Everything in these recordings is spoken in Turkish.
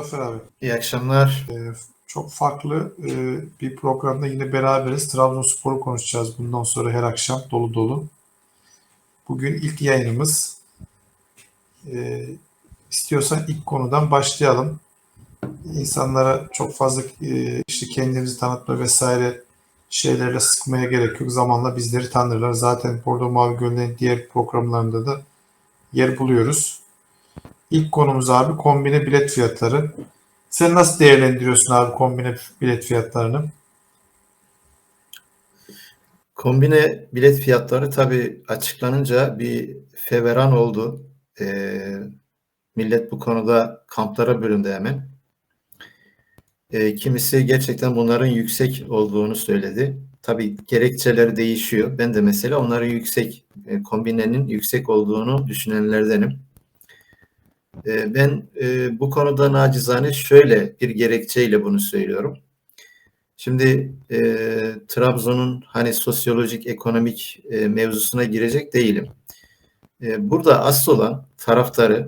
Muzaffer abi. İyi akşamlar. Çok farklı e, bir programda yine beraberiz. Trabzonspor'u konuşacağız bundan sonra her akşam dolu dolu. Bugün ilk yayınımız. E, istiyorsan ilk konudan başlayalım. İnsanlara çok fazla e, işte kendimizi tanıtma vesaire şeylerle sıkmaya gerek yok. Zamanla bizleri tanırlar. Zaten Bordo Mavi Gölü'nün diğer programlarında da yer buluyoruz. İlk konumuz abi kombine bilet fiyatları. Sen nasıl değerlendiriyorsun abi kombine bilet fiyatlarını? Kombine bilet fiyatları tabii açıklanınca bir feveran oldu. Ee, millet bu konuda kamplara bölündü hemen. Ee, kimisi gerçekten bunların yüksek olduğunu söyledi. Tabii gerekçeleri değişiyor. Ben de mesela onların yüksek, e, kombinenin yüksek olduğunu düşünenlerdenim. Ee, ben e, bu konuda nacizane şöyle bir gerekçeyle bunu söylüyorum. Şimdi e, Trabzon'un hani sosyolojik, ekonomik e, mevzusuna girecek değilim. E, burada asıl olan taraftarı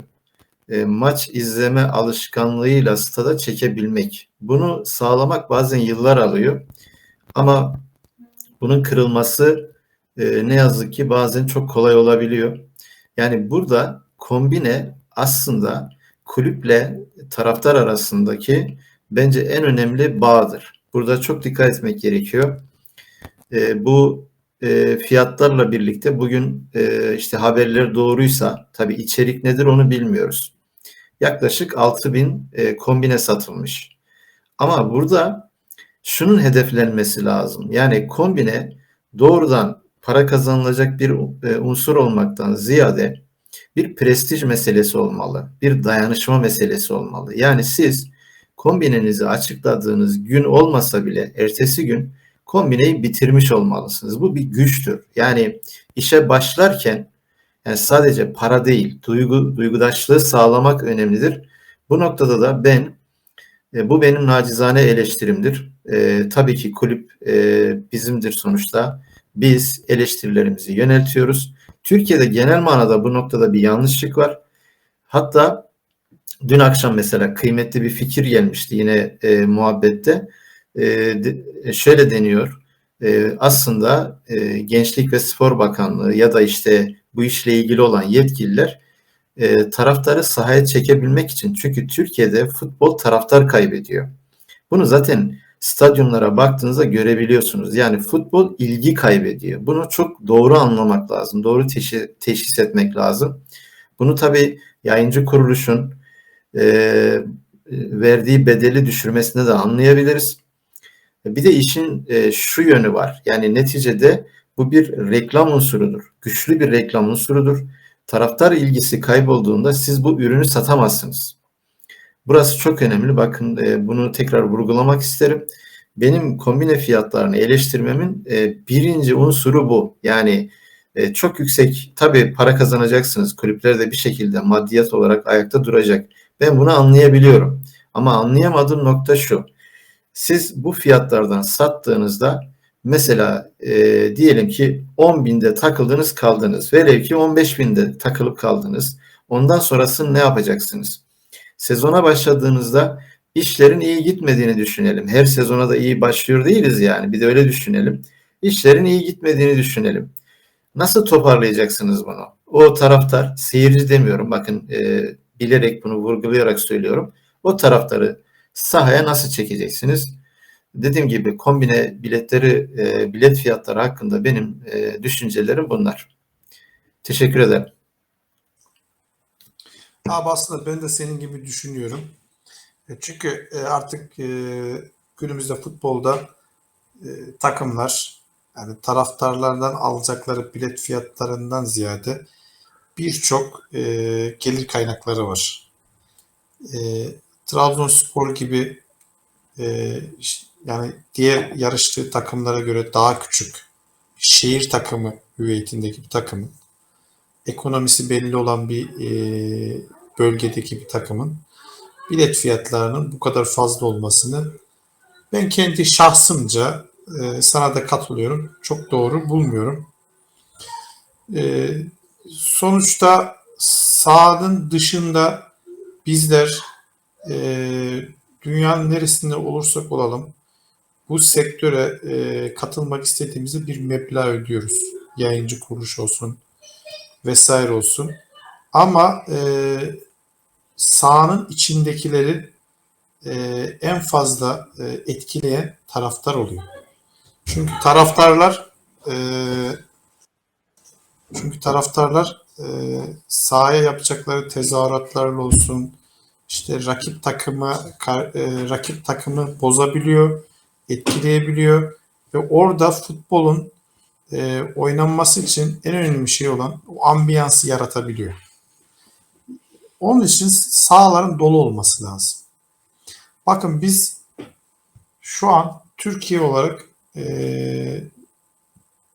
e, maç izleme alışkanlığıyla stada çekebilmek. Bunu sağlamak bazen yıllar alıyor. Ama bunun kırılması e, ne yazık ki bazen çok kolay olabiliyor. Yani burada kombine aslında kulüple taraftar arasındaki bence en önemli bağdır. Burada çok dikkat etmek gerekiyor. E, bu e, fiyatlarla birlikte bugün e, işte haberler doğruysa tabii içerik nedir onu bilmiyoruz. Yaklaşık 6000 e, kombine satılmış. Ama burada şunun hedeflenmesi lazım. Yani kombine doğrudan para kazanılacak bir e, unsur olmaktan ziyade bir prestij meselesi olmalı. Bir dayanışma meselesi olmalı. Yani siz kombinenizi açıkladığınız gün olmasa bile ertesi gün kombineyi bitirmiş olmalısınız. Bu bir güçtür. Yani işe başlarken yani sadece para değil, duygu duygudaşlığı sağlamak önemlidir. Bu noktada da ben e, bu benim nacizane eleştirimdir. E, tabii ki kulüp e, bizimdir sonuçta. Biz eleştirilerimizi yöneltiyoruz. Türkiye'de genel manada bu noktada bir yanlışlık var. Hatta dün akşam mesela kıymetli bir fikir gelmişti yine e, muhabbette. E, de, şöyle deniyor. E, aslında e, Gençlik ve Spor Bakanlığı ya da işte bu işle ilgili olan yetkililer e, taraftarı sahaya çekebilmek için çünkü Türkiye'de futbol taraftar kaybediyor. Bunu zaten stadyumlara baktığınızda görebiliyorsunuz. Yani futbol ilgi kaybediyor. Bunu çok doğru anlamak lazım. Doğru teşhis, teşhis etmek lazım. Bunu tabii yayıncı kuruluşun e, verdiği bedeli düşürmesinde de anlayabiliriz. Bir de işin e, şu yönü var. Yani neticede bu bir reklam unsurudur. Güçlü bir reklam unsurudur. Taraftar ilgisi kaybolduğunda siz bu ürünü satamazsınız. Burası çok önemli. Bakın e, bunu tekrar vurgulamak isterim. Benim kombine fiyatlarını eleştirmemin e, birinci unsuru bu. Yani e, çok yüksek tabii para kazanacaksınız. Kulüpler de bir şekilde maddiyat olarak ayakta duracak. Ben bunu anlayabiliyorum. Ama anlayamadığım nokta şu. Siz bu fiyatlardan sattığınızda mesela e, diyelim ki 10 binde takıldınız kaldınız. Velev ki 15 binde takılıp kaldınız. Ondan sonrasını ne yapacaksınız? Sezona başladığınızda işlerin iyi gitmediğini düşünelim. Her sezona da iyi başlıyor değiliz yani. Bir de öyle düşünelim. İşlerin iyi gitmediğini düşünelim. Nasıl toparlayacaksınız bunu? O taraftar, seyirci demiyorum bakın e, bilerek bunu vurgulayarak söylüyorum. O taraftarı sahaya nasıl çekeceksiniz? Dediğim gibi kombine biletleri, e, bilet fiyatları hakkında benim e, düşüncelerim bunlar. Teşekkür ederim. Abi aslında ben de senin gibi düşünüyorum. E, çünkü e, artık e, günümüzde futbolda takımlar yani taraftarlardan alacakları bilet fiyatlarından ziyade birçok gelir kaynakları var. Trabzonspor gibi yani diğer yarıştığı takımlara göre daha küçük şehir takımı hüviyetindeki bir takımın ekonomisi belli olan bir e, bölgedeki bir takımın bilet fiyatlarının bu kadar fazla olmasını ben kendi şahsımca e, sana da katılıyorum. Çok doğru bulmuyorum. E, sonuçta sahanın dışında bizler e, dünyanın neresinde olursak olalım bu sektöre e, katılmak istediğimizde bir meblağ ödüyoruz. Yayıncı kuruluş olsun vesaire olsun. Ama e, sahanın içindekileri e, en fazla e, etkileyen taraftar oluyor. Çünkü taraftarlar e, çünkü taraftarlar e, sahaya yapacakları tezahüratlarla olsun işte rakip takımı kar- e, rakip takımı bozabiliyor, etkileyebiliyor ve orada futbolun e, oynanması için en önemli şey olan o ambiyansı yaratabiliyor. Onun için sahaların dolu olması lazım. Bakın biz şu an Türkiye olarak e,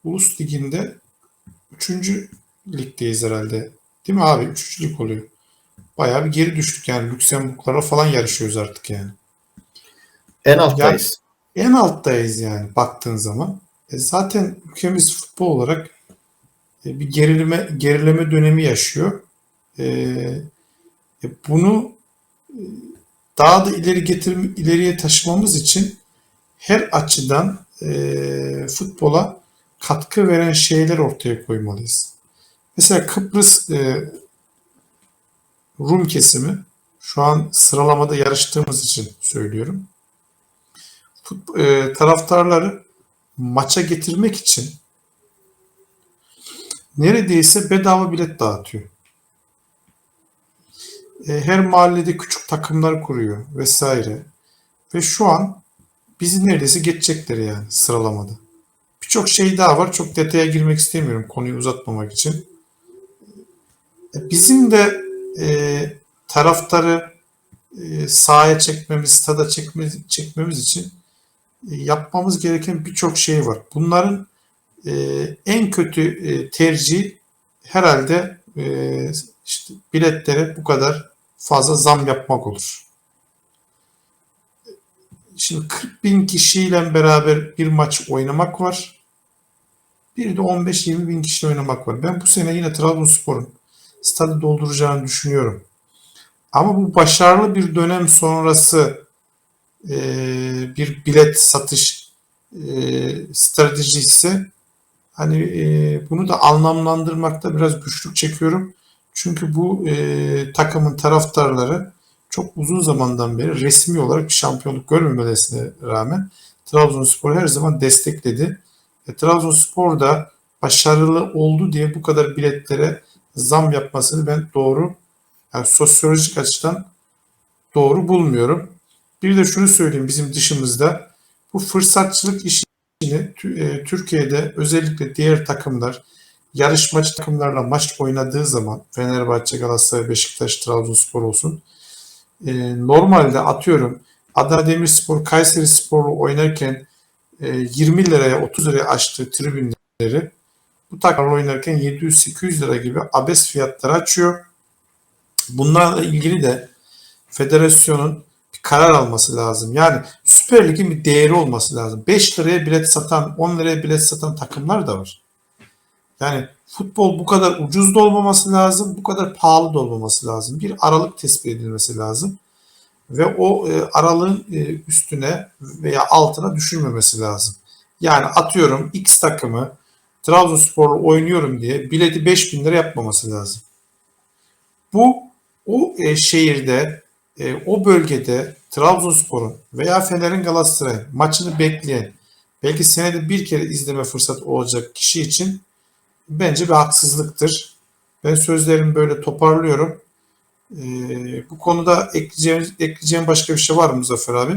Ulus Ligi'nde 3. ligdeyiz herhalde. Değil mi abi? 3. lig oluyor. Bayağı bir geri düştük yani. Lüksemburglara falan yarışıyoruz artık yani. En alttayız. En alttayız yani baktığın zaman. E zaten ülkemiz futbol olarak e, bir gerileme gerileme dönemi yaşıyor. E, bunu daha da ileri getir ileriye taşımamız için her açıdan futbola katkı veren şeyler ortaya koymalıyız. Mesela Kıbrıs Rum kesimi şu an sıralamada yarıştığımız için söylüyorum. Fut, taraftarları maça getirmek için neredeyse bedava bilet dağıtıyor. E, her mahallede küçük takımlar kuruyor vesaire. Ve şu an bizi neredeyse geçecekler yani sıralamada. Birçok şey daha var. Çok detaya girmek istemiyorum konuyu uzatmamak için. E, Bizim de e, taraftarı e, sahaya çekmemiz, stada çekmemiz, çekmemiz için yapmamız gereken birçok şey var. Bunların e, en kötü e, tercih herhalde e, işte biletlere bu kadar fazla zam yapmak olur. Şimdi 40 bin kişiyle beraber bir maç oynamak var. Bir de 15-20 bin kişi oynamak var. Ben bu sene yine Trabzonspor'un stadı dolduracağını düşünüyorum. Ama bu başarılı bir dönem sonrası e, bir bilet satış e, stratejisi hani e, bunu da anlamlandırmakta biraz güçlük çekiyorum. Çünkü bu e, takımın taraftarları çok uzun zamandan beri resmi olarak bir şampiyonluk görmemesine rağmen Trabzonspor'u her zaman destekledi. E, Trabzonspor da başarılı oldu diye bu kadar biletlere zam yapmasını ben doğru yani sosyolojik açıdan doğru bulmuyorum. Bir de şunu söyleyeyim bizim dışımızda bu fırsatçılık işini e, Türkiye'de özellikle diğer takımlar yarışmacı takımlarla maç oynadığı zaman Fenerbahçe, Galatasaray, Beşiktaş, Trabzonspor olsun e, normalde atıyorum Adana Demirspor, Kayseri Spor'u oynarken e, 20 liraya 30 liraya açtığı tribünleri bu takımlarla oynarken 700-800 lira gibi abes fiyatları açıyor. Bunlarla ilgili de federasyonun karar alması lazım. Yani Süper Lig'in bir değeri olması lazım. 5 liraya bilet satan, 10 liraya bilet satan takımlar da var. Yani futbol bu kadar ucuz da olmaması lazım, bu kadar pahalı da olmaması lazım. Bir aralık tespit edilmesi lazım. Ve o e, aralığın e, üstüne veya altına düşürmemesi lazım. Yani atıyorum X takımı Trabzonspor'la oynuyorum diye bileti 5000 lira yapmaması lazım. Bu o e, şehirde, e, o bölgede Trabzonspor'un veya Fener'in Galatasaray'ın maçını bekleyen, belki senede bir kere izleme fırsatı olacak kişi için bence bir haksızlıktır. Ben sözlerimi böyle toparlıyorum. E, bu konuda ekleyeceğim, ekleyeceğim başka bir şey var mı Muzaffer abi?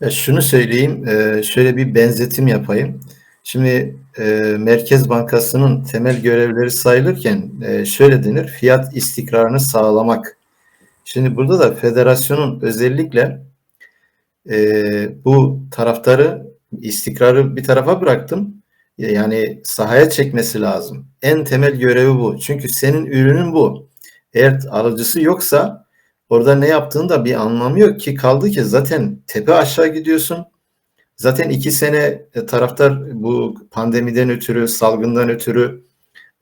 Ya şunu söyleyeyim, e, şöyle bir benzetim yapayım. Şimdi e, Merkez Bankası'nın temel görevleri sayılırken e, şöyle denir, fiyat istikrarını sağlamak. Şimdi burada da federasyonun özellikle e, bu taraftarı istikrarı bir tarafa bıraktım. Yani sahaya çekmesi lazım. En temel görevi bu. Çünkü senin ürünün bu. Eğer alıcısı yoksa orada ne yaptığını da bir anlamı yok ki kaldı ki zaten tepe aşağı gidiyorsun. Zaten iki sene e, taraftar bu pandemiden ötürü, salgından ötürü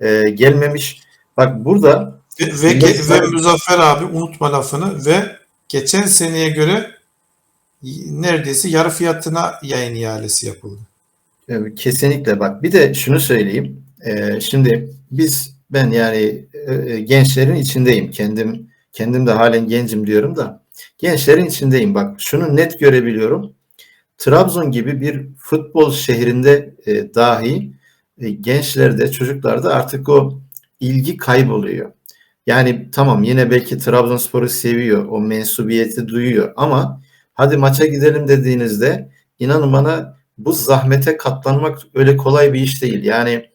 e, gelmemiş. Bak burada Ve, ve, ve Muzaffer abi unutma lafını ve geçen seneye göre neredeyse yarı fiyatına yayın ihalesi yapıldı. Evet, kesinlikle bak. Bir de şunu söyleyeyim. Ee, şimdi biz ben yani e, gençlerin içindeyim. Kendim kendim de halen gencim diyorum da gençlerin içindeyim. Bak şunu net görebiliyorum. Trabzon gibi bir futbol şehrinde e, dahi e, gençlerde, çocuklarda artık o ilgi kayboluyor. Yani tamam yine belki Trabzonspor'u seviyor, o mensubiyeti duyuyor ama hadi maça gidelim dediğinizde inanın bana bu zahmete katlanmak öyle kolay bir iş değil. Yani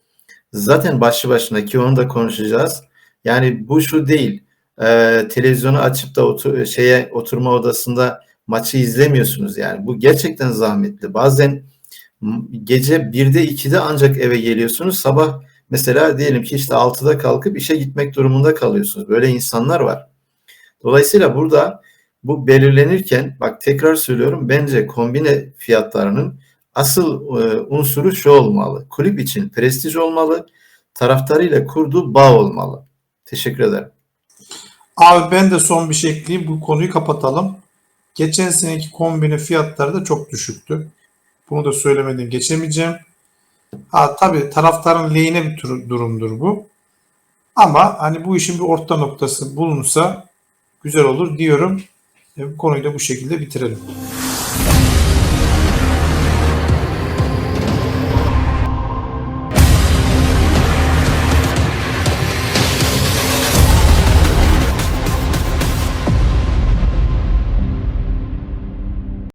zaten başlı başına ki onu da konuşacağız. Yani bu şu değil. Ee, televizyonu açıp da otur, şeye oturma odasında maçı izlemiyorsunuz yani. Bu gerçekten zahmetli. Bazen gece 1'de 2'de ancak eve geliyorsunuz. Sabah mesela diyelim ki işte 6'da kalkıp işe gitmek durumunda kalıyorsunuz. Böyle insanlar var. Dolayısıyla burada bu belirlenirken bak tekrar söylüyorum bence kombine fiyatlarının asıl e, unsuru şu olmalı. Kulüp için prestij olmalı. Taraftarıyla kurduğu bağ olmalı. Teşekkür ederim. Abi ben de son bir şey ekleyeyim. Bu konuyu kapatalım. Geçen seneki kombine fiyatları da çok düşüktü. Bunu da söylemeden geçemeyeceğim. Ha tabii taraftarın lehine bir durumdur bu. Ama hani bu işin bir orta noktası bulunursa güzel olur diyorum. E, bu konuyu da bu şekilde bitirelim.